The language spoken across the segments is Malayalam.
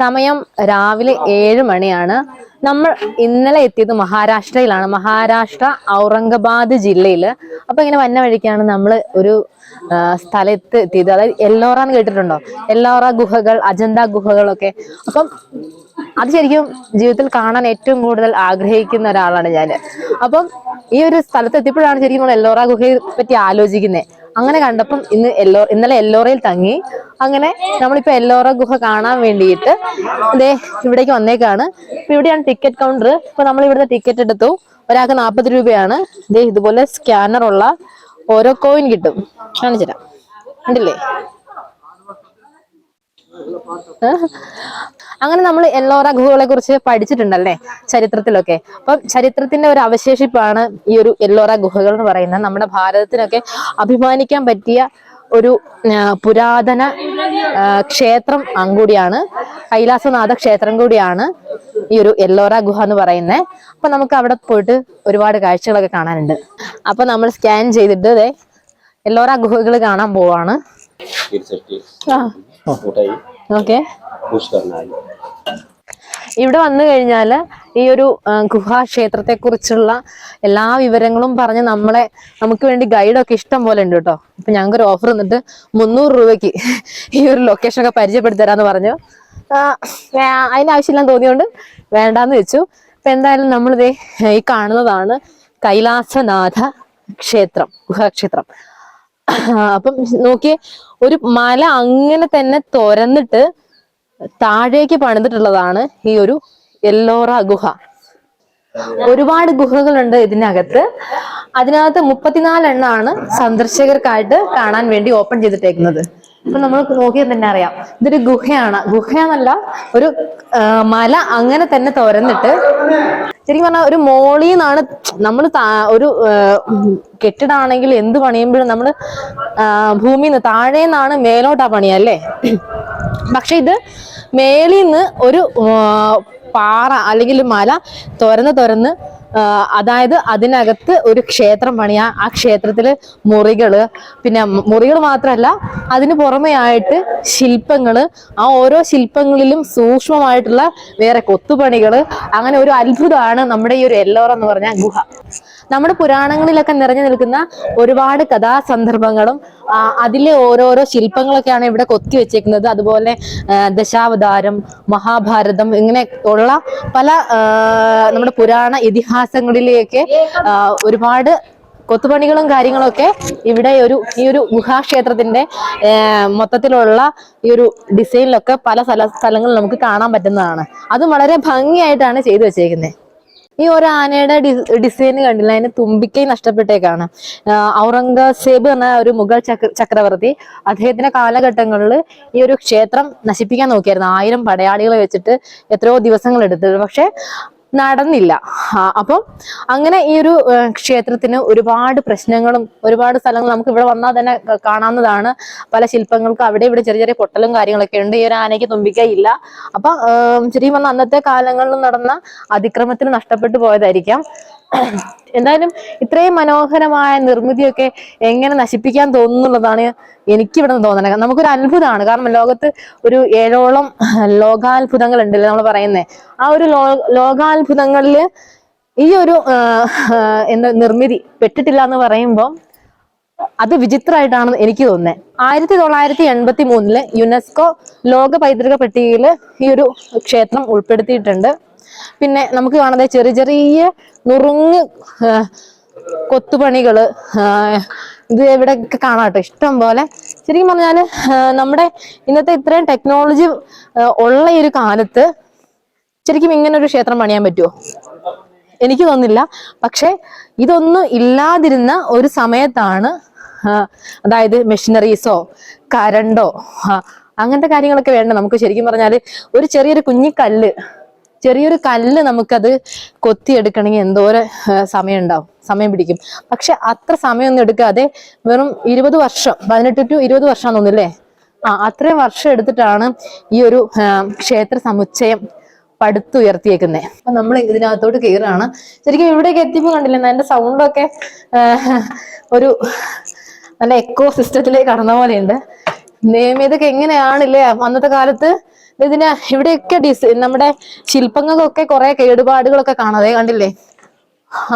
സമയം രാവിലെ ഏഴ് മണിയാണ്. നമ്മൾ ഇന്നലെ എത്തിയത് മഹാരാഷ്ട്രയിലാണ്. മഹാരാഷ്ട്ര ഔറംഗബാദ് ജില്ലയിൽ അപ്പൊ ഇങ്ങനെ വന്ന വഴിക്കാണ് നമ്മൾ ഒരു സ്ഥലത്ത് എത്തിയത്. അതായത് എല്ലോറ എന്ന് കേട്ടിട്ടുണ്ടോ? എല്ലോറ ഗുഹകൾ അജന്ത ഗുഹകളൊക്കെ. അപ്പം അത് ശരിക്കും ജീവിതത്തിൽ കാണാൻ ഏറ്റവും കൂടുതൽ ആഗ്രഹിക്കുന്ന ഒരാളാണ് ഞാൻ അപ്പം ഈ ഒരു സ്ഥലത്ത് എത്തിയപ്പോഴാണ് ശരിക്കും നമ്മൾ എല്ലോറ ഗുഹയെ പറ്റി ആലോചിക്കുന്നത് അങ്ങനെ കണ്ടപ്പം ഇന്ന് എല്ലോ ഇന്നലെ എല്ലോറയിൽ തങ്ങി. അങ്ങനെ നമ്മളിപ്പോ എല്ലോറ ഗുഹ കാണാൻ വേണ്ടിയിട്ട് ദേ ഇവിടേക്ക് വന്നേക്കാണ്. ഇപ്പൊ ഇവിടെയാണ് ടിക്കറ്റ് കൗണ്ടർ ഇപ്പൊ നമ്മൾ ഇവിടുത്തെ ടിക്കറ്റ് എടുത്തു. ഒരാൾക്ക് നാൽപ്പത് രൂപയാണ്. ഇതേ ഇതുപോലെ സ്കാനർ ഉള്ള ഓരോ കോയിൻ കിട്ടും. കാണിച്ചുതരാം. ഉണ്ടല്ലേ അങ്ങനെ നമ്മൾ എല്ലോറ ഗുഹകളെ കുറിച്ച് പഠിച്ചിട്ടുണ്ടല്ലേ ചരിത്രത്തിലൊക്കെ. അപ്പം ചരിത്രത്തിന്റെ ഒരു അവശേഷിപ്പാണ് ഈ ഒരു എല്ലോറ ഗുഹകൾ എന്ന് പറയുന്നത്. നമ്മുടെ ഭാരതത്തിനൊക്കെ അഭിമാനിക്കാൻ പറ്റിയ ഒരു പുരാതന ക്ഷേത്രം കൂടിയാണ് കൈലാസനാഥ ക്ഷേത്രം കൂടിയാണ് ഈ ഒരു എല്ലോറ ഗുഹ എന്ന് പറയുന്നത്. അപ്പൊ നമുക്ക് അവിടെ പോയിട്ട് ഒരുപാട് കാഴ്ചകളൊക്കെ കാണാനുണ്ട്. അപ്പൊ നമ്മൾ സ്കാൻ ചെയ്തിട്ട് എല്ലോറ ഗുഹകൾ കാണാൻ പോവാണ്. ഇവിടെ വന്നു കഴിഞ്ഞാൽ ഈ ഒരു ഗുഹാക്ഷേത്രത്തെ കുറിച്ചുള്ള എല്ലാ വിവരങ്ങളും പറഞ്ഞ് നമ്മളെ നമുക്ക് വേണ്ടി ഗൈഡൊക്കെ ഇഷ്ടം പോലെ ഉണ്ട് കേട്ടോ. അപ്പൊ ഞങ്ങൾക്ക് ഒരു ഓഫർ വന്നിട്ട് മുന്നൂറ് രൂപക്ക് ഈ ഒരു ലൊക്കേഷൻ ഒക്കെ പരിചയപ്പെടുത്തരാന്ന് പറഞ്ഞു. അതിനാവശ്യമില്ലാന്ന് തോന്നിയോണ്ട് വേണ്ടാന്ന് വെച്ചു. അപ്പൊ എന്തായാലും നമ്മളിതേ ഈ കാണുന്നതാണ് കൈലാസനാഥ ക്ഷേത്രം ഗുഹാക്ഷേത്രം അപ്പം നോക്കിയേ ഒരു മല അങ്ങനെ തന്നെ തുരന്നിട്ട് താഴേക്ക് പണിതിട്ടുള്ളതാണ് ഈ ഒരു എല്ലോറ ഗുഹ. ഒരുപാട് ഗുഹകളുണ്ട് ഇതിനകത്ത്. അതിനകത്ത് മുപ്പത്തിനാലെണ്ണാണ് സന്ദർശകർക്കായിട്ട് കാണാൻ വേണ്ടി ഓപ്പൺ ചെയ്തിട്ടേക്കുന്നത്. ഇപ്പൊ നമ്മൾ നോക്കിയാൽ തന്നെ അറിയാം. ഇതൊരു ഗുഹയാണ്. ഗുഹയെന്നല്ല ഒരു മല അങ്ങനെ തന്നെ തുരന്നിട്ട് ശരിക്കും പറഞ്ഞാൽ ഒരു മോളിൽ നിന്നാണ് നമ്മൾ ഒരു കെട്ടിടാണെങ്കിൽ എന്ത് പണിയുമ്പോഴും നമ്മൾ ഭൂമിയിൽ നിന്ന് താഴെ നിന്നാണ് മേലോട്ടാ പണിയല്ലേ? പക്ഷെ ഇത് മേളിൽ നിന്ന് ഒരു പാറ അല്ലെങ്കിൽ മല തുരന്ന് തുരന്ന് അതായത് അതിനകത്ത് ഒരു ക്ഷേത്രം പണിയ. ആ ക്ഷേത്രത്തിൽ മുറികൾ പിന്നെ മുറികൾ മാത്രമല്ല അതിന് പുറമെയായിട്ട് ശില്പങ്ങൾ ആ ഓരോ ശില്പങ്ങളിലും സൂക്ഷ്മമായിട്ടുള്ള വേറെ കൊത്തുപണികൾ അങ്ങനെ ഒരു അത്ഭുതമാണ് നമ്മുടെ ഈ ഒരു എല്ലോറ എന്ന് പറഞ്ഞ ഗുഹ. നമ്മുടെ പുരാണങ്ങളിലൊക്കെ നിറഞ്ഞു നിൽക്കുന്ന ഒരുപാട് കഥാസന്ദർഭങ്ങളും അതിലെ ഓരോരോ ശില്പങ്ങളൊക്കെയാണ് ഇവിടെ കൊത്തി വെച്ചേക്കുന്നത്. അതുപോലെ ദശാവതാരം മഹാഭാരതം ഇങ്ങനെ ഉള്ള പല നമ്മുടെ പുരാണ ഇതിഹാസങ്ങളിലേക്ക് ഒരുപാട് കൊത്തുപണികളും കാര്യങ്ങളൊക്കെ ഇവിടെ ഒരു ഈ ഒരു ഗുഹാക്ഷേത്രത്തിന്റെ മൊത്തത്തിലുള്ള ഈ ഒരു ഡിസൈനിലൊക്കെ പല സ്ഥല സ്ഥലങ്ങളിൽ നമുക്ക് കാണാൻ പറ്റുന്നതാണ്. അത് വളരെ ഭംഗിയായിട്ടാണ് ചെയ്തു വെച്ചേക്കുന്നത് ഈ ഒരു ആനയുടെ ഡിസൈൻ കണ്ടില്ല? അതിന് തുമ്പിക്കൈ നഷ്ടപ്പെട്ടേക്കാണ്. ഔറംഗസേബ് എന്ന ഒരു മുഗൾ ചക്ര ചക്രവർത്തി അദ്ദേഹത്തിന്റെ കാലഘട്ടങ്ങളിൽ ഈ ഒരു ക്ഷേത്രം നശിപ്പിക്കാൻ നോക്കിയായിരുന്നു. ആയിരം പടയാളികളെ വെച്ചിട്ട് എത്രയോ ദിവസങ്ങൾ എടുത്തത് പക്ഷെ നടന്നില്ല. അപ്പം അങ്ങനെ ഈ ഒരു ക്ഷേത്രത്തിന് ഒരുപാട് പ്രശ്നങ്ങളും ഒരുപാട് സ്ഥലങ്ങൾ നമുക്ക് ഇവിടെ വന്നാൽ തന്നെ കാണാവുന്നതാണ്. പല ശില്പങ്ങൾക്ക് അവിടെ ഇവിടെ ചെറിയ ചെറിയ പൊട്ടലും കാര്യങ്ങളൊക്കെ ഉണ്ട്. ഈ ഒരു ആനയ്ക്ക് തുമ്പിക്കയില്ല അപ്പൊ ശരിക്കും പറഞ്ഞാൽ അന്നത്തെ കാലങ്ങളിൽ നടന്ന അതിക്രമത്തിന് നഷ്ടപ്പെട്ടു പോയതായിരിക്കാം. എന്തായാലും ഇത്രയും മനോഹരമായ നിർമ്മിതിയൊക്കെ എങ്ങനെ നശിപ്പിക്കാൻ തോന്നുന്നുള്ളതാണ് എനിക്കിവിടെ നിന്ന് തോന്നുന്നത് നമുക്കൊരു അത്ഭുതമാണ്. കാരണം ലോകത്ത് ഒരു ഏഴോളം ലോകാത്ഭുതങ്ങൾ ഉണ്ടല്ലോ നമ്മൾ പറയുന്നത് ആ ഒരു ലോകാത്ഭുതങ്ങളിൽ ഈ ഒരു എന്താ നിർമ്മിതി പെട്ടിട്ടില്ല എന്ന് പറയുമ്പോൾ അത് വിചിത്രമായിട്ടാണ് എനിക്ക് തോന്നുന്നത് ആയിരത്തി തൊള്ളായിരത്തി എൺപത്തി മൂന്നിൽ യുനെസ്കോ ലോക പൈതൃക പട്ടികയിൽ ഈ ഒരു ക്ഷേത്രം ഉൾപ്പെടുത്തിയിട്ടുണ്ട്. പിന്നെ നമുക്ക് കാണുന്നത് ചെറിയ ചെറിയ നുറുങ്ങ് കൊത്തുപണികൾ ഇത് ഇവിടെ കാണാട്ടോ ഇഷ്ടം പോലെ. ശരിക്കും പറഞ്ഞാൽ നമ്മുടെ ഇന്നത്തെ ഇത്രയും ടെക്നോളജി ഉള്ള ഈ ഒരു കാലത്ത് ശരിക്കും ഇങ്ങനെ ഒരു ക്ഷേത്രം പണിയാൻ പറ്റുമോ എനിക്ക് തോന്നില്ല പക്ഷെ ഇതൊന്നും ഇല്ലാതിരുന്ന ഒരു സമയത്താണ് അതായത് മെഷീനറീസോ കരണ്ടോ അങ്ങനത്തെ കാര്യങ്ങളൊക്കെ വേണ്ട നമുക്ക് ശരിക്കും പറഞ്ഞാൽ ഒരു ചെറിയൊരു കുഞ്ഞിക്കല്ല് ചെറിയൊരു കല്ല് നമുക്കത് കൊത്തിയെടുക്കണമെങ്കിൽ എന്തോരം സമയം ഉണ്ടാവും സമയം പിടിക്കും. പക്ഷെ അത്ര സമയമൊന്നും എടുക്കാതെ വെറും ഇരുപത് വർഷം പതിനെട്ട് ടു ഇരുപത് വർഷം തോന്നില്ലേ ആ അത്രയും വർഷം എടുത്തിട്ടാണ് ഈ ഒരു ക്ഷേത്ര സമുച്ചയം പടുത്തുയർത്തിയേക്കുന്നത് അപ്പൊ നമ്മൾ ഇതിനകത്തോട്ട് കയറുകയാണ്. ശരിക്കും ഇവിടേക്ക് എത്തിയപ്പോൾ കണ്ടില്ലേ എന്റെ സൗണ്ടൊക്കെ ഒരു നല്ല എക്കോ സിസ്റ്റത്തിലേക്ക് കടന്ന പോലെയുണ്ട്. ഇതൊക്കെ എങ്ങനെയാണില്ലേ അന്നത്തെ കാലത്ത് ഇതിന് ഇവിടെയൊക്കെ ഡിസ് നമ്മുടെ ശില്പങ്ങൾക്കൊക്കെ കുറെ കേടുപാടുകളൊക്കെ കാണാതെ കണ്ടില്ലേ?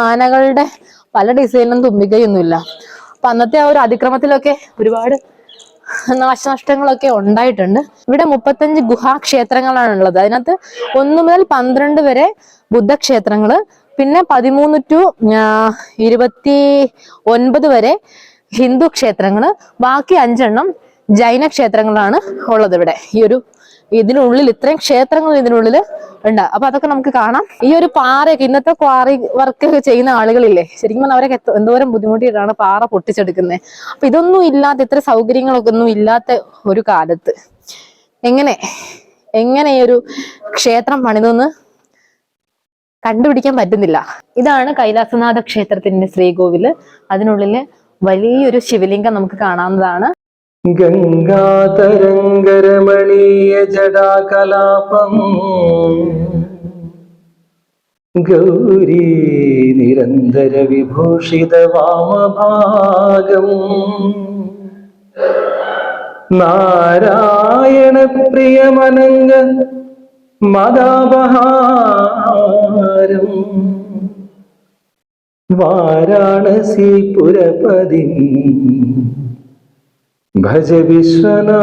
ആനകളുടെ പല ഡിസൈനും തുമ്പിക്കയൊന്നുമില്ല അപ്പൊ അന്നത്തെ ആ ഒരു അതിക്രമത്തിലൊക്കെ ഒരുപാട് നാശനഷ്ടങ്ങളൊക്കെ ഉണ്ടായിട്ടുണ്ട്. ഇവിടെ മുപ്പത്തഞ്ച് ഗുഹാക്ഷേത്രങ്ങളാണ് ഉള്ളത് അതിനകത്ത് ഒന്ന് മുതൽ പന്ത്രണ്ട് വരെ ബുദ്ധക്ഷേത്രങ്ങൾ പിന്നെ പതിമൂന്ന് ടു ഇരുപത്തി ഒൻപത് വരെ ഹിന്ദു ക്ഷേത്രങ്ങൾ ബാക്കി അഞ്ചെണ്ണം ജൈന ക്ഷേത്രങ്ങളാണ് ഉള്ളത് ഇവിടെ. ഈ ഒരു ഇതിനുള്ളിൽ ഇത്രയും ക്ഷേത്രങ്ങൾ ഇതിനുള്ളിൽ ഉണ്ട്. അപ്പൊ അതൊക്കെ നമുക്ക് കാണാം. ഈ ഒരു പാറയൊക്കെ ഇന്നത്തെ ക്വാറി വർക്ക് ഒക്കെ ചെയ്യുന്ന ആളുകളില്ലേ ശരിക്കും പറഞ്ഞാൽ അവരൊക്കെ എന്തോരം ബുദ്ധിമുട്ടിയിട്ടാണ് പാറ പൊട്ടിച്ചെടുക്കുന്നത് അപ്പൊ ഇതൊന്നും ഇല്ലാത്ത ഇത്ര സൗകര്യങ്ങളൊക്കെ ഒന്നും ഇല്ലാത്ത ഒരു കാലത്ത്. എങ്ങനെ എങ്ങനെ ഈ ഒരു ക്ഷേത്രം പണിതെന്ന് കണ്ടുപിടിക്കാൻ പറ്റുന്നില്ല. ഇതാണ് കൈലാസനാഥ ക്ഷേത്രത്തിന്റെ ശ്രീകോവിൽ. അതിനുള്ളിൽ വലിയൊരു ശിവലിംഗം നമുക്ക് കാണാവുന്നതാണ്. ഗംഗാതരംഗരമണീയ ജടാകലാപം. ഗൗരി നിരന്തര വിഭൂഷിത വാമഭാഗം. നാരായണ പ്രിയമനംഗ മദാപഹാരം വാരാണസി പുരപതിം ഭജ വിശ്വനാഥം.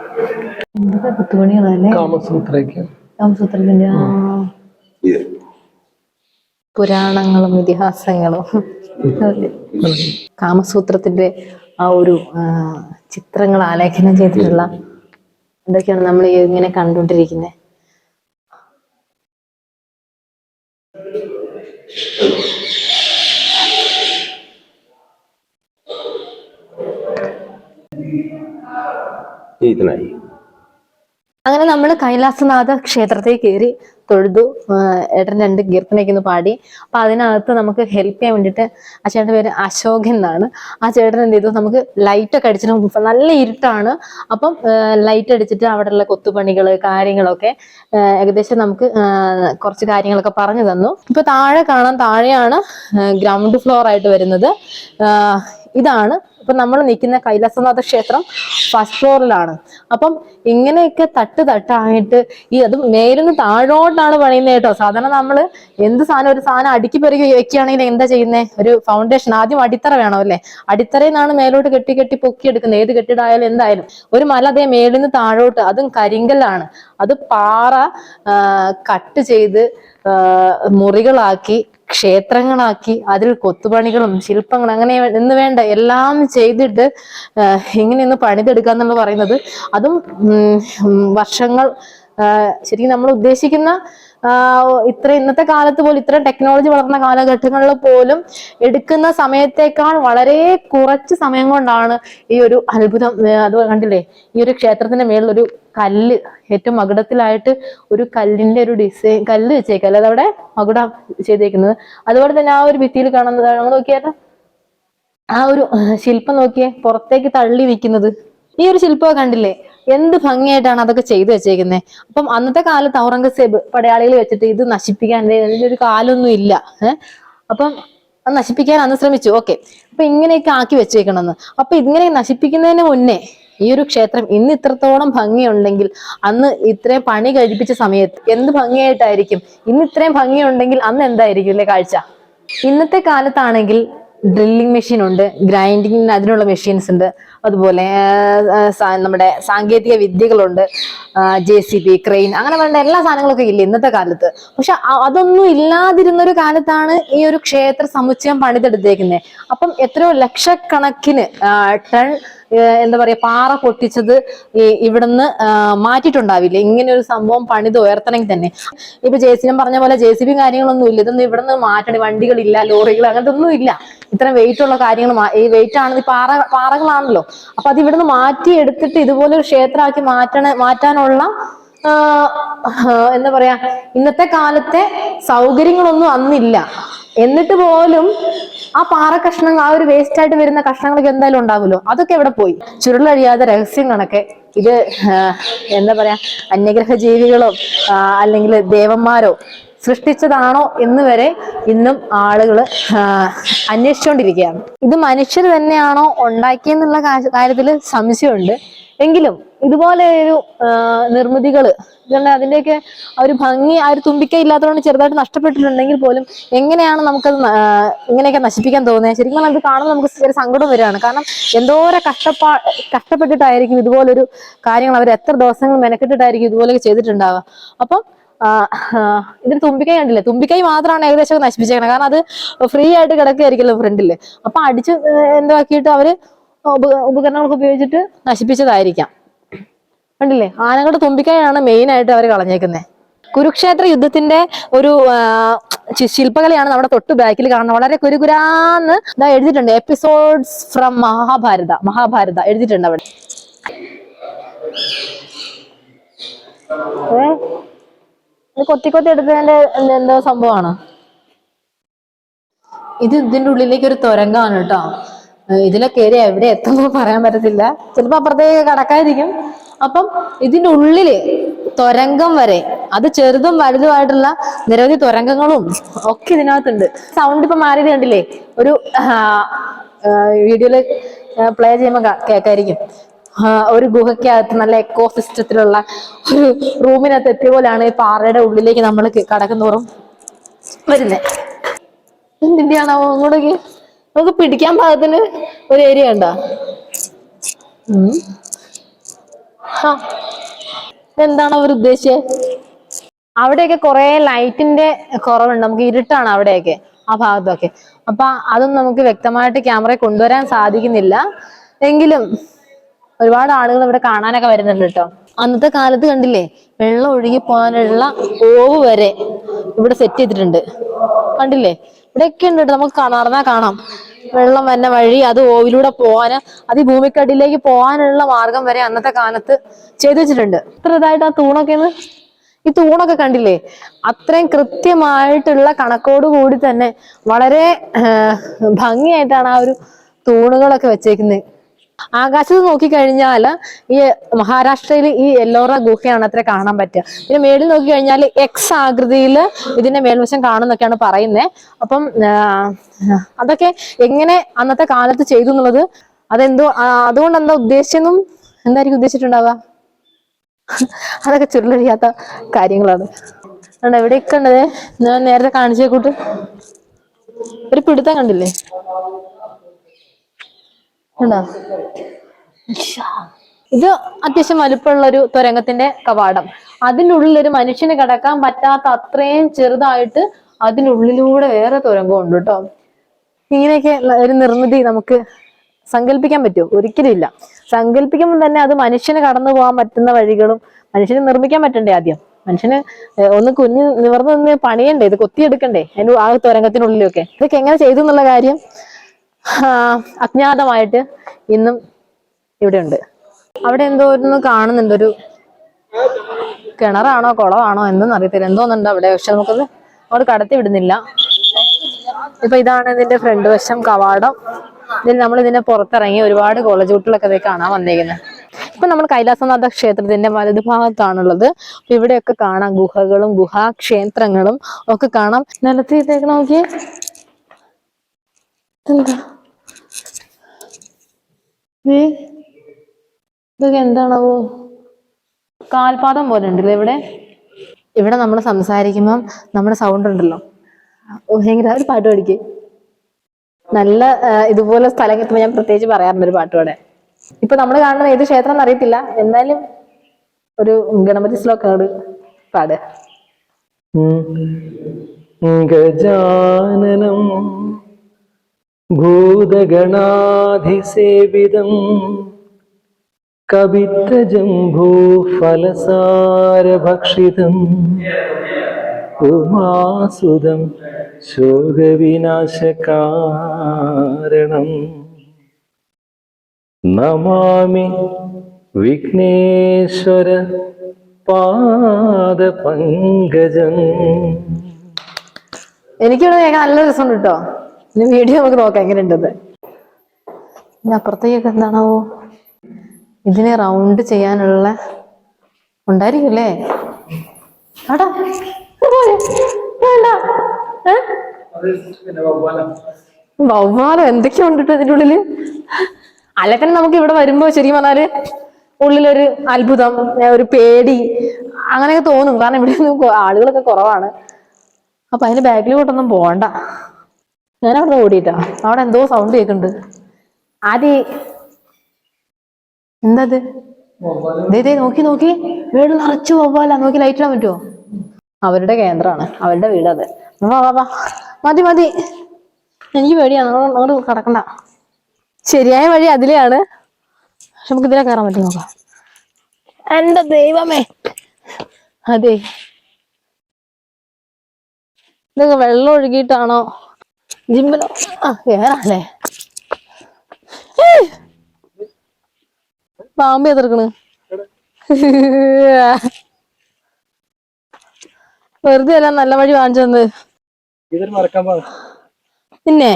പുരാണങ്ങളും ഇതിഹാസങ്ങളും. കാമസൂത്രത്തിന്റെ ആ ഒരു ചിത്രങ്ങൾ ആലേഖനം ചെയ്തിട്ടുള്ള എന്തൊക്കെയാണ് നമ്മൾ ഇങ്ങനെ കണ്ടുകൊണ്ടിരിക്കുന്നത് അങ്ങനെ നമ്മൾ കൈലാസനാഥ ക്ഷേത്രത്തിൽ കയറി തൊഴുതു ഏട്ടൻ രണ്ട് കീർത്തനയൊക്കെ ഒന്ന് പാടി. അപ്പൊ അതിനകത്ത് നമുക്ക് ഹെൽപ്പ് ചെയ്യാൻ വേണ്ടിയിട്ട് ആ ചേട്ടന്റെ പേര് അശോകൻ എന്നാണ്. ആ ചേട്ടൻ എന്ത് ചെയ്തു? നമുക്ക് ലൈറ്റ് ഒക്കെ അടിച്ചിട്ട് നല്ല ഇരുട്ടാണ്. അപ്പം ലൈറ്റ് അടിച്ചിട്ട് അവിടെയുള്ള കൊത്തുപണികൾ കാര്യങ്ങളൊക്കെ ഏകദേശം നമുക്ക് കുറച്ച് കാര്യങ്ങളൊക്കെ പറഞ്ഞു തന്നു. ഇപ്പൊ താഴെ കാണാൻ താഴെയാണ് ഗ്രൗണ്ട് ഫ്ലോർ ആയിട്ട് വരുന്നത്. ഇതാണ്. ഇപ്പൊ നമ്മൾ നിൽക്കുന്ന കൈലാസനാഥ ക്ഷേത്രം ഫസ്റ്റ് ഫ്ലോറിലാണ് അപ്പം ഇങ്ങനെയൊക്കെ തട്ട് തട്ടായിട്ട് ഈ അത് മേലിന്ന് താഴോട്ടാണ് പണിയുന്നത് കേട്ടോ. സാധാരണ നമ്മൾ എന്ത് സാധനം ഒരു സാധനം അടുക്കി പെരുകി വെക്കുകയാണെങ്കിൽ എന്താ ചെയ്യുന്നത് ഒരു ഫൗണ്ടേഷൻ ആദ്യം അടിത്തറ വേണം അല്ലേ? അടിത്തറയിൽ മേലോട്ട് കെട്ടി കെട്ടി പൊക്കി എടുക്കുന്നത്. ഏത് കെട്ടിടായാലും എന്തായാലും. ഒരു മല അതേ മേലിന്ന് താഴോട്ട്. അതും കരിങ്കല്ലാണ്. അത് പാറ കട്ട് ചെയ്ത് മുറികളാക്കി ക്ഷേത്രങ്ങളാക്കി അതിൽ കൊത്തുപണികളും ശില്പങ്ങളും അങ്ങനെ എന്ന് വേണ്ട എല്ലാം ചെയ്തിട്ട് ഇങ്ങനെയൊന്ന് പണിതെടുക്കുക എന്നുള്ള പറയുന്നത്. അതും വർഷങ്ങൾ ശരിക്കും നമ്മൾ ഉദ്ദേശിക്കുന്ന ഇത്ര ഇന്നത്തെ കാലത്ത് പോലും ഇത്ര ടെക്നോളജി വളർന്ന കാലഘട്ടങ്ങളിൽ പോലും എടുക്കുന്ന സമയത്തേക്കാൾ വളരെ കുറച്ച് സമയം കൊണ്ടാണ് ഈ ഒരു അത്ഭുതം അത് കണ്ടില്ലേ? ഈ ഒരു ക്ഷേത്രത്തിന്റെ മേളിലൊരു കല്ല് ഏറ്റവും മകുടത്തിലായിട്ട് ഒരു കല്ലിന്റെ ഒരു ഡിസൈൻ കല്ല് വെച്ചേക്കുക അല്ലാതെ അവിടെ മകുടം ചെയ്തേക്കുന്നത്. അതുപോലെ തന്നെ ആ ഒരു ഭിത്തിയിൽ കാണുന്നത് നമ്മൾ നോക്കിയാലോ ആ ഒരു ശില്പം നോക്കിയേ പുറത്തേക്ക് തള്ളി നിൽക്കുന്നത് ഈ ഒരു ശില്പമൊക്കെ കണ്ടില്ലേ? എന്ത് ഭംഗിയായിട്ടാണ് അതൊക്കെ ചെയ്തു വെച്ചേക്കുന്നത് അപ്പം അന്നത്തെ കാലത്ത് ഔറംഗസേബ് പടയാളികൾ വെച്ചിട്ട് ഇത് നശിപ്പിക്കാൻ ഒരു കാലൊന്നും ഇല്ല. ഏഹ് അപ്പം അത് നശിപ്പിക്കാൻ അന്ന് ശ്രമിച്ചു. ഓക്കെ. അപ്പൊ ഇങ്ങനെയൊക്കെ ആക്കി വെച്ചേക്കണമെന്ന് അപ്പൊ ഇങ്ങനെ നശിപ്പിക്കുന്നതിന് മുന്നേ ഈ ഒരു ക്ഷേത്രം ഇന്ന് ഇത്രത്തോളം ഭംഗിയുണ്ടെങ്കിൽ അന്ന് ഇത്രയും പണി കഴിപ്പിച്ച സമയത്ത് എന്ത് ഭംഗിയായിട്ടായിരിക്കും? ഇന്ന് ഇത്രയും ഭംഗിയുണ്ടെങ്കിൽ അന്ന് എന്തായിരിക്കും അല്ലേ കാഴ്ച? ഇന്നത്തെ കാലത്താണെങ്കിൽ ഡ്രില്ലിംഗ് മെഷീൻ ഉണ്ട് ഗ്രൈൻഡിങ്ങിന് അതിനുള്ള മെഷീൻസ് ഉണ്ട്. അതുപോലെ നമ്മുടെ സാങ്കേതിക വിദ്യകളുണ്ട്. ജെ സി ബി ക്രെയിൻ അങ്ങനെ വേണ്ട എല്ലാ സാധനങ്ങളൊക്കെ ഇല്ല ഇന്നത്തെ കാലത്ത്? പക്ഷെ അതൊന്നും ഇല്ലാതിരുന്ന ഒരു കാലത്താണ് ഈ ഒരു ക്ഷേത്ര സമുച്ചയം പണിതെടുത്തേക്കുന്നത് അപ്പം എത്രയോ ലക്ഷക്കണക്കിന് ടൺ എന്താ പറയാ പാറ പൊട്ടിച്ചത് ഇവിടുന്ന് മാറ്റിയിട്ടുണ്ടാവില്ല. ഇങ്ങനെ ഒരു സംഭവം പണിത് ഉയർത്തണമെങ്കിൽ തന്നെ. ഇപ്പൊ ജെ സി പറഞ്ഞ പോലെ ജെ സി ബി കാര്യങ്ങളൊന്നും ഇല്ല. ഇതൊന്നും ഇവിടുന്ന് മാറ്റണേ വണ്ടികളില്ല ലോറികൾ അങ്ങനത്തെ ഒന്നും ഇല്ല. ഇത്രയും വെയിറ്റ് ഉള്ള കാര്യങ്ങൾ ഈ വെയിറ്റ് ആണ് പാറ പാറകളാണല്ലോ. അപ്പൊ അത് ഇവിടുന്ന് മാറ്റി എടുത്തിട്ട് ഇതുപോലെ ഒരു ക്ഷേത്രമാക്കി മാറ്റണ മാറ്റാനുള്ള എന്താ പറയാ ഇന്നത്തെ കാലത്തെ സൗകര്യങ്ങളൊന്നും അന്നില്ല. എന്നിട്ട് പോലും ആ പാറ കഷ്ണങ്ങൾ ആ ഒരു വേസ്റ്റ് ആയിട്ട് വരുന്ന കഷ്ണങ്ങളൊക്കെ എന്തായാലും ഉണ്ടാവുമല്ലോ? അതൊക്കെ എവിടെ പോയി? ചുരുളഴിയാതെ രഹസ്യം കണക്കെ. ഇത് എന്താ പറയാ അന്യഗ്രഹ ജീവികളോ അല്ലെങ്കിൽ ദേവന്മാരോ സൃഷ്ടിച്ചതാണോ എന്ന് വരെ ഇന്നും ആളുകൾ അന്വേഷിച്ചുകൊണ്ടിരിക്കുകയാണ് ഇത് മനുഷ്യർ തന്നെയാണോ ഉണ്ടാക്കിയെന്നുള്ള കാര്യത്തിൽ സംശയമുണ്ട്. എങ്കിലും ഇതുപോലെ ഒരു നിർമ്മിതികൾ അതിന്റെയൊക്കെ ഒരു ഭംഗി ആ ഒരു തുമ്പിക്ക ഇല്ലാത്തതുകൊണ്ട് ചെറുതായിട്ട് നഷ്ടപ്പെട്ടിട്ടുണ്ടെങ്കിൽ പോലും എങ്ങനെയാണ് നമുക്കത് ഇങ്ങനെയൊക്കെ നശിപ്പിക്കാൻ തോന്നുന്നത്? ശരിക്കും ഇത് കാണുമ്പോൾ നമുക്ക് ചെറിയ സങ്കടം വരികയാണ്. കാരണം എന്തോരം കഷ്ടപ്പാ കഷ്ടപ്പെട്ടിട്ടായിരിക്കും ഇതുപോലൊരു കാര്യങ്ങൾ അവർ എത്ര ദിവസങ്ങൾ മെനക്കെട്ടിട്ടായിരിക്കും ഇതുപോലെയൊക്കെ ചെയ്തിട്ടുണ്ടാവുക. അപ്പം ഇതിന് തുമ്പിക്കൈ കണ്ടില്ലേ? തുമ്പിക്കൈ മാത്രമാണ് ഏകദേശം നശിപ്പിച്ചേക്കണത് കാരണം അത് ഫ്രീ ആയിട്ട് കിടക്കുകയായിരിക്കല്ലോ ഫ്രണ്ടിൽ അപ്പൊ അടിച്ച് എന്താക്കിയിട്ട് അവർ ഉപ- ഉപകരണങ്ങളൊക്കെ ഉപയോഗിച്ചിട്ട് നശിപ്പിച്ചതായിരിക്കാം. കണ്ടില്ലേ? ആനകളുടെ തുമ്പിക്കൈയാണ് മെയിൻ ആയിട്ട് അവർ കളഞ്ഞേക്കുന്നത് കുരുക്ഷേത്ര യുദ്ധത്തിന്റെ ഒരു ശില്പകലയാണ് നമ്മുടെ തൊട്ട് ബാക്കിൽ കാണുന്നത്. വളരെ കുരുകുരാന്ന് ഇതാ എഴുതിയിട്ടുണ്ട്. എപ്പിസോഡ്സ് ഫ്രം മഹാഭാരത മഹാഭാരത എഴുതിയിട്ടുണ്ട് അവിടെ. ഇത് കൊത്തി കൊത്തി എടുക്കുന്നതിന്റെ എന്ത് സംഭവമാണ്? ഇത് ഇതിന്റെ ഉള്ളിലേക്ക് ഒരു തുരങ്കമാണ് കേട്ടോ. ഇതിലൊക്കെ ഇതിലെ കയറി എവിടെ എത്തുമ്പോ പറയാൻ പറ്റത്തില്ല. ചിലപ്പോ അപ്പുറത്തേക്ക് കടക്കായിരിക്കും അപ്പം ഇതിന്റെ ഉള്ളിൽ തുരങ്കം വരെ അത് ചെറുതും വലുതുമായിട്ടുള്ള നിരവധി തുരങ്കങ്ങളും ഒക്കെ ഇതിനകത്തുണ്ട്. സൗണ്ട് ഇപ്പൊ മാറിയത് കണ്ടില്ലേ? ഒരു വീഡിയോയിൽ പ്ലേ ചെയ്യുമ്പോൾ കേൾക്കായിരിക്കും. ആ, ഒരു ഗുഹയ്ക്കകത്ത് നല്ല എക്കോ സിസ്റ്റത്തിലുള്ള ഒരു റൂമിനകത്ത് എത്തിയ പോലെയാണ് ഈ പാറയുടെ ഉള്ളിലേക്ക് നമ്മൾ കടക്കുന്നോറും വരുന്നത് എന്തിന്റെയാണോ അങ്ങോട്ടേക്ക് നമുക്ക് പിടിക്കാൻ പാകത്തിന് ഒരു ഏരിയ ഉണ്ടോ? എന്താണ് അവർ ഉദ്ദേശിച്ചത് അവിടെയൊക്കെ കുറെ ലൈറ്റിന്റെ കുറവുണ്ട്. നമുക്ക് ഇരുട്ടാണ് അവിടെയൊക്കെ ആ ഭാഗത്തൊക്കെ. അപ്പൊ അതൊന്നും നമുക്ക് വ്യക്തമായിട്ട് ക്യാമറയിൽ കൊണ്ടുവരാൻ സാധിക്കുന്നില്ല. എങ്കിലും ഒരുപാട് ആളുകൾ ഇവിടെ കാണാനൊക്കെ വരുന്നുണ്ട് കേട്ടോ. അന്നത്തെ കാലത്ത് കണ്ടില്ലേ വെള്ളം ഒഴുകി പോകാനുള്ള ഓവ് വരെ ഇവിടെ സെറ്റ് ചെയ്തിട്ടുണ്ട്. കണ്ടില്ലേ? ഇവിടെയൊക്കെ ഉണ്ട് കേട്ടോ നമുക്ക് കാണാം നടന്നാ കാണാം. വെള്ളം വന്ന വഴി അത് ഓവിലൂടെ പോകാന് അത് ഈ ഭൂമിക്കടിയിലേക്ക് പോകാനുള്ള മാർഗം വരെ അന്നത്തെ കാലത്ത് ചെയ്തു വെച്ചിട്ടുണ്ട്. ഇത്ര ഇതായിട്ട് ആ തൂണൊക്കെ ഈ തൂണൊക്കെ കണ്ടില്ലേ? അത്രയും കൃത്യമായിട്ടുള്ള കണക്കോട് കൂടി തന്നെ വളരെ ഭംഗിയായിട്ടാണ് ആ ഒരു തൂണുകളൊക്കെ വെച്ചേക്കുന്നത് ആകാശത്ത് നോക്കിക്കഴിഞ്ഞാൽ ഈ മഹാരാഷ്ട്രയിൽ ഈ എല്ലോറ ഗുഹയാണ് അത്ര കാണാൻ പറ്റുക. പിന്നെ മേളിൽ നോക്കിക്കഴിഞ്ഞാൽ എക്സ് ആകൃതിയിൽ ഇതിന്റെ മേൽവശം കാണുന്നൊക്കെയാണ് പറയുന്നത് അപ്പം അതൊക്കെ എങ്ങനെ അന്നത്തെ കാലത്ത് ചെയ്തു എന്നുള്ളത് അതെന്തോ അതുകൊണ്ട് എന്താ ഉദ്ദേശിച്ചെന്നും എന്തായിരിക്കും ഉദ്ദേശിച്ചിട്ടുണ്ടാവുക? അതൊക്കെ ചുരുളഴിയാത്ത കാര്യങ്ങളാണ്. അതുകൊണ്ട് എവിടെയൊക്കെ ഉണ്ടത് ഞാൻ നേരത്തെ കാണിച്ചേ കൂട്ട് ഒരു പിടുത്തം കണ്ടില്ലേ? ഉണ്ടോ ഇത് അത്യാവശ്യം വലുപ്പമുള്ള ഒരു തുരങ്കത്തിന്റെ കവാടം. അതിനുള്ളിൽ ഒരു മനുഷ്യന് കിടക്കാൻ പറ്റാത്ത അത്രയും ചെറുതായിട്ട് അതിനുള്ളിലൂടെ വേറെ തുരങ്കം ഉണ്ട് കേട്ടോ. ഇങ്ങനെയൊക്കെ ഒരു നിർമ്മിതി നമുക്ക് സങ്കല്പിക്കാൻ പറ്റുമോ? ഒരിക്കലും ഇല്ല. സങ്കല്പിക്കുമ്പോൾ തന്നെ അത് മനുഷ്യന് കടന്നു പോകാൻ പറ്റുന്ന വഴികളും മനുഷ്യന് നിർമ്മിക്കാൻ പറ്റണ്ടേ ആദ്യം? മനുഷ്യന് ഒന്ന് കുഞ്ഞ് നിവർന്ന് നിന്ന് പണിയണ്ടേ? ഇത് കൊത്തിയെടുക്കണ്ടേ? അതിന് ആ തുരങ്കത്തിനുള്ളിലൊക്കെ. ഇതൊക്കെ എങ്ങനെ ചെയ്തു എന്നുള്ള കാര്യം അജ്ഞാതമായിട്ട് ഇന്നും ഇവിടെ ഉണ്ട് അവിടെ എന്തോ ഒന്ന് കാണുന്നുണ്ട്. ഒരു കിണറാണോ കുളമാണോ എന്തെന്ന് അറിയത്തില്ല. എന്തോന്നുണ്ട് അവിടെ? പക്ഷെ നമുക്കത് അവിടെ കടത്തി വിടുന്നില്ല. ഇപ്പൊ ഇതാണ് ഇതിന്റെ ഫ്രണ്ട് വശം കവാടം. ഇതിൽ നമ്മൾ ഇതിന്റെ പുറത്തിറങ്ങി ഒരുപാട് കോളേജ് കുട്ടികളൊക്കെ ഇതേ കാണാൻ വന്നേക്കുന്നത് ഇപ്പൊ നമ്മൾ കൈലാസനാഥ ക്ഷേത്രത്തിന്റെ വലതുഭാഗത്താണുള്ളത്. അപ്പൊ ഇവിടെയൊക്കെ കാണാം ഗുഹകളും ഗുഹാക്ഷേത്രങ്ങളും ഒക്കെ കാണാം. നിലത്ത് നോക്കിയേ. എന്താ ഇതൊക്കെ എന്താണാവോ? കാൽപാദം പോലെ ഉണ്ടല്ലോ ഇവിടെ. ഇവിടെ നമ്മൾ സംസാരിക്കുമ്പം നമ്മുടെ സൗണ്ട് ഉണ്ടല്ലോ. ഭയങ്കര ഒരു പാട്ട് പഠിക്കേ നല്ല ഇതുപോലെ സ്ഥലം കിട്ടുമ്പോൾ ഞാൻ പ്രത്യേകിച്ച് പറയാറുണ്ട് ഒരു പാട്ട് പാടാൻ. ഇപ്പൊ നമ്മൾ കാണുന്ന ഏത് ക്ഷേത്രം എന്ന് അറിയത്തില്ല. എന്നാലും ഒരു ഗണപതി ശ്ലോകമാണ് പാട് ഗജാനനം. ഭൂതഗണാധിസേവിതം കവിത്തജംഭൂഫലസാരഭക്ഷിതം ഉമാസുതം ശോകവിനാശകാരണം. നമാമി വിഘ്നേശ്വര പാദപങ്കജം. എനിക്കിവിടെ നല്ല രസമുണ്ട് കേട്ടോ ഇനി വീഡിയോ നമുക്ക് നോക്കാം എങ്ങനെ ഉണ്ടത് ഇനി അപ്പുറത്തേക്കൊക്കെ എന്താണാവോ? ഇതിനെ റൗണ്ട് ചെയ്യാനുള്ള ഉണ്ടായിരിക്കും അല്ലേ ആടാ. വേണ്ട? വവ്വാലോ എന്തൊക്കെയോ ഉണ്ട് ട്ടോ ഇതിന്റെ ഉള്ളിൽ. അല്ലെ തന്നെ നമുക്ക് ഇവിടെ വരുമ്പോ ശരിക്കും പറഞ്ഞാൽ ഉള്ളിലൊരു അത്ഭുതം ഒരു പേടി അങ്ങനെയൊക്കെ തോന്നും. കാരണം ഇവിടെ ആളുകളൊക്കെ കുറവാണ്. അപ്പൊ അതിന്റെ ബാക്കിലോട്ടൊന്നും പോണ്ട. ഞാൻ അവിടെ ഓടിയിട്ടാ? അവിടെ എന്തോ സൗണ്ട് കേൾക്കുന്നുണ്ട് ആദ്യ എന്താ ഇത് ദേ നോക്കി നോക്കി. വീട് നിറച്ചു പോവാല നോക്കി ലൈറ്റ് ഇടാൻ പറ്റുമോ അവരുടെ കേന്ദ്രമാണ്. അവരുടെ വീട് അത്. വാ വാ വാ. മതി മതി. എനിക്ക് പേടിയാണ് അങ്ങോട്ട് കടക്കണ്ട. ശരിയായ വഴി അതിലെയാണ്. പക്ഷെ നമുക്ക് ഇതിലെ കയറാൻ പറ്റും നോക്കാം. എന്റെ ദൈവമേ. അതെ. ഇതൊക്കെ വെള്ളം ഒഴുകിയിട്ടാണോ? ജിമ്മിലോ? ആ കേറാല്ലേ! പാമ്പ് എതിർക്കണ്. വെറുതെ അല്ല നല്ല വഴി കാണിച്ചു തന്നത് ഇതൊരു മറക്കാൻ പിന്നെ?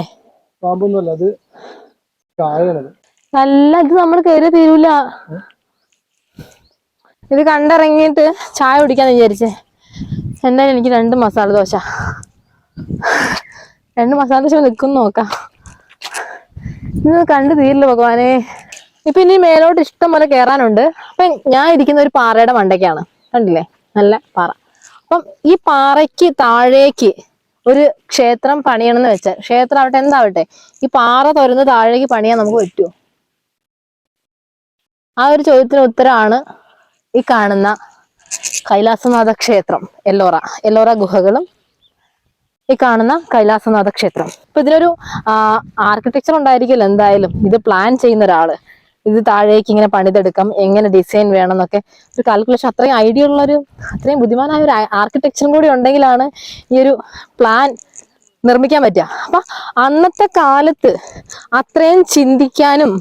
പാമ്പൊന്നുമല്ല അത് നല്ല ഇത് നമ്മൾ കയറി തീരൂല. ഇത് കണ്ടിറങ്ങിയിട്ട് ചായ കുടിക്കാന്ന് വിചാരിച്ചേ. എന്തായാലും എനിക്ക് രണ്ട് മസാല ദോശ. രണ്ട് മസാല ദോശ നിൽക്കും നോക്കാം. ഇത് കണ്ടു തീരില്ല ഭഗവാനെ? ഇപ്പൊ ഇനി മേലോട്ട് ഇഷ്ടം പോലെ കയറാനുണ്ട് അപ്പൊ ഞാൻ ഇരിക്കുന്ന ഒരു പാറയുടെ മണ്ടയ്ക്കാണ്. കണ്ടില്ലേ? നല്ല പാറ. അപ്പം ഈ പാറയ്ക്ക് താഴേക്ക് ഒരു ക്ഷേത്രം പണിയണമെന്ന് വെച്ചാൽ ക്ഷേത്രം ആവട്ടെ എന്താവട്ടെ ഈ പാറ തുറന്ന് താഴേക്ക് പണിയാൻ നമുക്ക് പറ്റുമോ? ആ ഒരു ചോദ്യത്തിന് ഉത്തരമാണ് ഈ കാണുന്ന കൈലാസനാഥ ക്ഷേത്രം എല്ലോറ. എല്ലോറ ഗുഹകളും ഈ കാണുന്ന കൈലാസനാഥ ക്ഷേത്രം ഇപ്പൊ ഇതിനൊരു ആർക്കിടെക്ചർ ഉണ്ടായിരിക്കില്ല എന്തായാലും. ഇത് പ്ലാൻ ചെയ്യുന്ന ഒരാൾ ഇത് താഴേക്ക് ഇങ്ങനെ പണിതെടുക്കാം. എങ്ങനെ ഡിസൈൻ വേണം എന്നൊക്കെ ഒരു കാൽക്കുലേഷൻ അത്രയും ഐഡിയ ഉള്ളൊരു അത്രയും ബുദ്ധിമാനായ ഒരു ആർക്കിടെക്ചറും കൂടി ഉണ്ടെങ്കിലാണ് ഈ ഒരു പ്ലാൻ നിർമ്മിക്കാൻ പറ്റുക. അപ്പൊ അന്നത്തെ കാലത്ത് അത്രയും ചിന്തിക്കാനും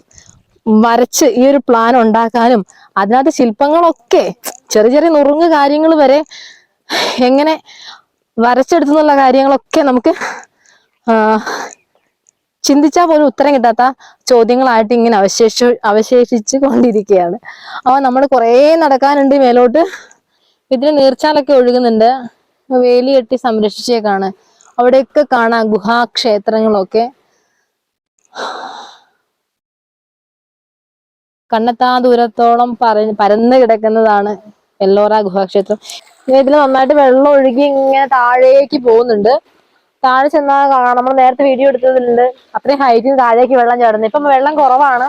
വരച്ച് ഈ ഒരു പ്ലാൻ ഉണ്ടാക്കാനും അതിനകത്ത് ശില്പങ്ങളൊക്കെ ചെറിയ ചെറിയ നുറുങ്ങ് കാര്യങ്ങൾ വരെ എങ്ങനെ വരച്ചെടുത്തുന്നുള്ള കാര്യങ്ങളൊക്കെ നമുക്ക് ചിന്തിച്ചാൽ പോലും ഉത്തരം കിട്ടാത്ത ചോദ്യങ്ങളായിട്ട് ഇങ്ങനെ അവശേഷ അവശേഷിച്ചു കൊണ്ടിരിക്കുകയാണ് അപ്പൊ നമ്മൾ കുറേ നടക്കാനുണ്ട് മേലോട്ട്. ഇതിന് നീർച്ചാലൊക്കെ ഒഴുകുന്നുണ്ട്. വേലി കെട്ടി സംരക്ഷിച്ചേക്കാണ്. അവിടെയൊക്കെ കാണാം ഗുഹാക്ഷേത്രങ്ങളൊക്കെ. കണ്ണെത്താ ദൂരത്തോളം പറ പരന്ന് കിടക്കുന്നതാണ്. എല്ലോറ ഗുഹാക്ഷേത്രം. ഇതിൽ നന്നായിട്ട് വെള്ളം ഒഴുകി ഇങ്ങനെ താഴേക്ക് പോകുന്നുണ്ട്. താഴെ ചെന്നാൽ കാണാം. നമ്മൾ നേരത്തെ വീഡിയോ എടുത്തതിലുണ്ട്. അത്രയും ഹൈറ്റിൽ താഴേക്ക് വെള്ളം ചാടുന്നത്. ഇപ്പം വെള്ളം കുറവാണ്.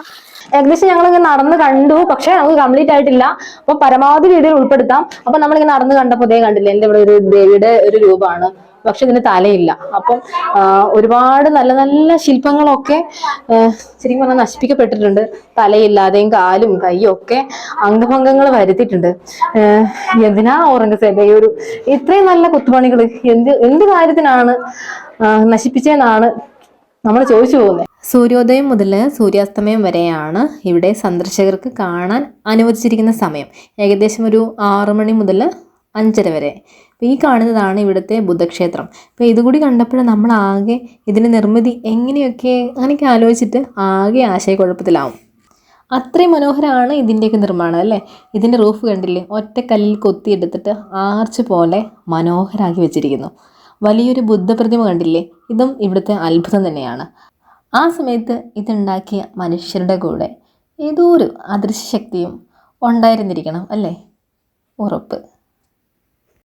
ഏകദേശം ഞങ്ങൾ ഇങ്ങനെ നടന്ന് കണ്ടു. പക്ഷെ നമുക്ക് കംപ്ലീറ്റ് ആയിട്ടില്ല. അപ്പൊ പരമാവധി രീതിയിൽ ഉൾപ്പെടുത്താം. അപ്പൊ നമ്മളിങ്ങനെ നടന്ന് കണ്ടപ്പോ ഇതേ കണ്ടില്ല? എന്റെ ഇവിടെ ഒരു ദേവിയുടെ ഒരു രൂപമാണ്. പക്ഷെ ഇതിന് തലയില്ല. അപ്പം ഒരുപാട് നല്ല നല്ല ശില്പങ്ങളൊക്കെ ശരിക്കും പറഞ്ഞാൽ നശിപ്പിക്കപ്പെട്ടിട്ടുണ്ട്. തലയില്ലാതെയും കാലും കൈയും ഒക്കെ അംഗഭംഗങ്ങൾ വരുത്തിയിട്ടുണ്ട്. എന്തിനാ ഔറംഗസേബ് ഈ ഒരു ഇത്രയും നല്ല കൊത്തുപണികൾ എന്ത് എന്ത് കാര്യത്തിനാണ് നശിപ്പിച്ചതെന്നാണ് നമ്മൾ ചോദിച്ചു പോകുന്നത് സൂര്യോദയം മുതൽ സൂര്യാസ്തമയം വരെയാണ് ഇവിടെ സന്ദർശകർക്ക് കാണാൻ അനുവദിച്ചിരിക്കുന്ന സമയം. ഏകദേശം ഒരു ആറു മണി മുതൽ അഞ്ചര വരെ. അപ്പോൾ ഈ കാണുന്നതാണ് ഇവിടുത്തെ ബുദ്ധക്ഷേത്രം അപ്പോൾ ഇതുകൂടി കണ്ടപ്പോൾ നമ്മൾ ആകെ ഇതിന്റെ നിർമ്മിതി എങ്ങനെയൊക്കെ അങ്ങനെയൊക്കെ ആലോചിച്ചിട്ട് ആകെ ആശയക്കുഴപ്പത്തിലാവും. അത്രയും മനോഹരമാണ് ഇതിന്റെയൊക്കെ നിർമ്മാണം അല്ലേ? ഇതിന്റെ റൂഫ് കണ്ടില്ലേ? ഒറ്റക്കല്ലിൽ കൊത്തിയെടുത്തിട്ട് ആർച്ച് പോലെ മനോഹരമാക്കി വെച്ചിരിക്കുന്നു. വലിയൊരു ബുദ്ധപ്രതിമ കണ്ടില്ലേ? ഇതും ഇവിടുത്തെ അത്ഭുതം തന്നെയാണ്. ആ സമയത്ത് ഇതുണ്ടാക്കിയ മനുഷ്യരുടെ കൂടെ ഏതോ ഒരു അദൃശ്യശക്തിയും ഉണ്ടായിരുന്നിരിക്കണം അല്ലേ? ഉറപ്പ്.